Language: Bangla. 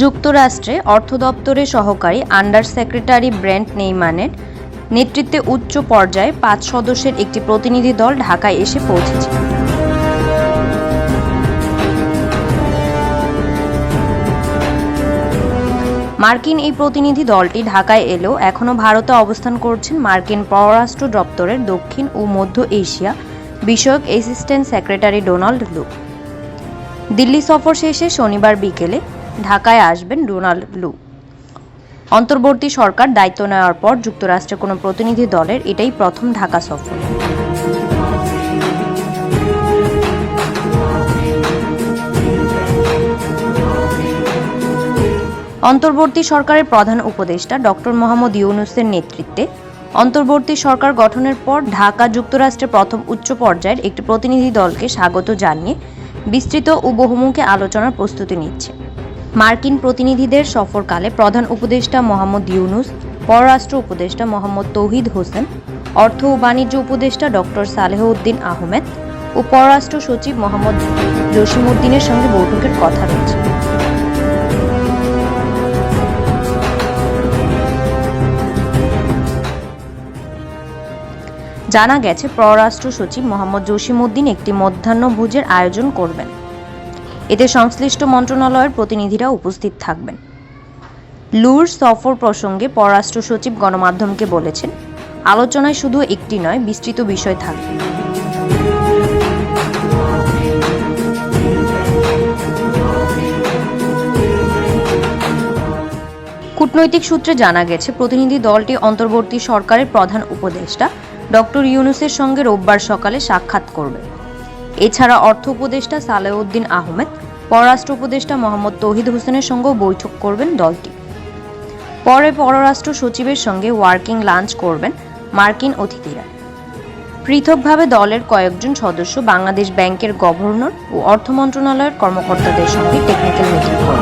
যুক্তরাষ্ট্রে অর্থ দপ্তরের সহকারী আন্ডার সেক্রেটারি ব্র্যান্ড নেইমানের নেতৃত্বে উচ্চ পর্যায়ে পাঁচ সদস্যের একটি প্রতিনিধি দল ঢাকায় এসে পৌঁছেছে। মার্কিন এই প্রতিনিধি দলটি ঢাকায় এলেও এখনও ভারতে অবস্থান করছেন মার্কিন পররাষ্ট্র দপ্তরের দক্ষিণ ও মধ্য এশিয়া বিষয়ক অ্যাসিস্ট্যান্ট সেক্রেটারি ডোনাল্ড লু দিল্লি সফর শেষে শনিবার বিকেলে ঢাকায় আসবেন ডোনাল্ড লু। অন্তর্বর্তী সরকার দায়িত্ব নেওয়ার পর যুক্তরাষ্ট্রের কোনো প্রতিনিধি দলের এটাই প্রথম ঢাকা সফর। অন্তর্বর্তী সরকারের প্রধান উপদেষ্টা ডক্টর মোহাম্মদ ইউনুসের নেতৃত্বে অন্তর্বর্তী সরকার গঠনের পর ঢাকা যুক্তরাষ্ট্রের প্রথম উচ্চ পর্যায়ের একটি প্রতিনিধি দলকে স্বাগত জানিয়ে বিস্তৃত ও বহুমুখী আলোচনার প্রস্তুতি নিচ্ছে। মার্কিন প্রতিনিধিদের সফরকালে প্রধান উপদেষ্টা মোহাম্মদ ইউনুস, পররাষ্ট্র উপদেষ্টা মোহাম্মদ তৌহিদ হোসেন, অর্থ ও বাণিজ্য উপদেষ্টা ডক্টর সালেহ উদ্দিন আহমেদ ও পররাষ্ট্র সচিব মোহাম্মদ জসিমউদ্দিনের সঙ্গে বৈঠকের কথা রয়েছে। জানা গেছে, পররাষ্ট্র সচিব মোহাম্মদ জসিমউদ্দিন একটি মধ্যাহ্নভোজের আয়োজন করবেন। এতে সংশ্লিষ্ট মন্ত্রণালয়ের প্রতিনিধিরা উপস্থিত থাকবেন। লুর সফর প্রসঙ্গে পররাষ্ট্র সচিব গণমাধ্যমকে বলেছেন, আলোচনায় শুধু একটি নয়, বিস্তৃত বিষয় থাকবে। কূটনৈতিক সূত্রে জানা গেছে, প্রতিনিধি দলটি অন্তর্বর্তী সরকারের প্রধান উপদেষ্টা ডক্টর ইউনুসের সঙ্গে রোববার সকালে সাক্ষাৎ করবে। এছাড়া অর্থ উপদেষ্টা সালেউদ্দিন আহমেদ, পররাষ্ট্র উপদেষ্টা মোহাম্মদ তহিদ হোসেনের সঙ্গেও বৈঠক করবেন দলটি। পরে পররাষ্ট্র সচিবের সঙ্গে ওয়ার্কিং লাঞ্চ করবেন মার্কিন অতিথিরা। পৃথকভাবে দলের কয়েকজন সদস্য বাংলাদেশ ব্যাংকের গভর্নর ও অর্থ মন্ত্রণালয়ের কর্মকর্তাদের সঙ্গে টেকনিক্যাল মিটিং করবেন।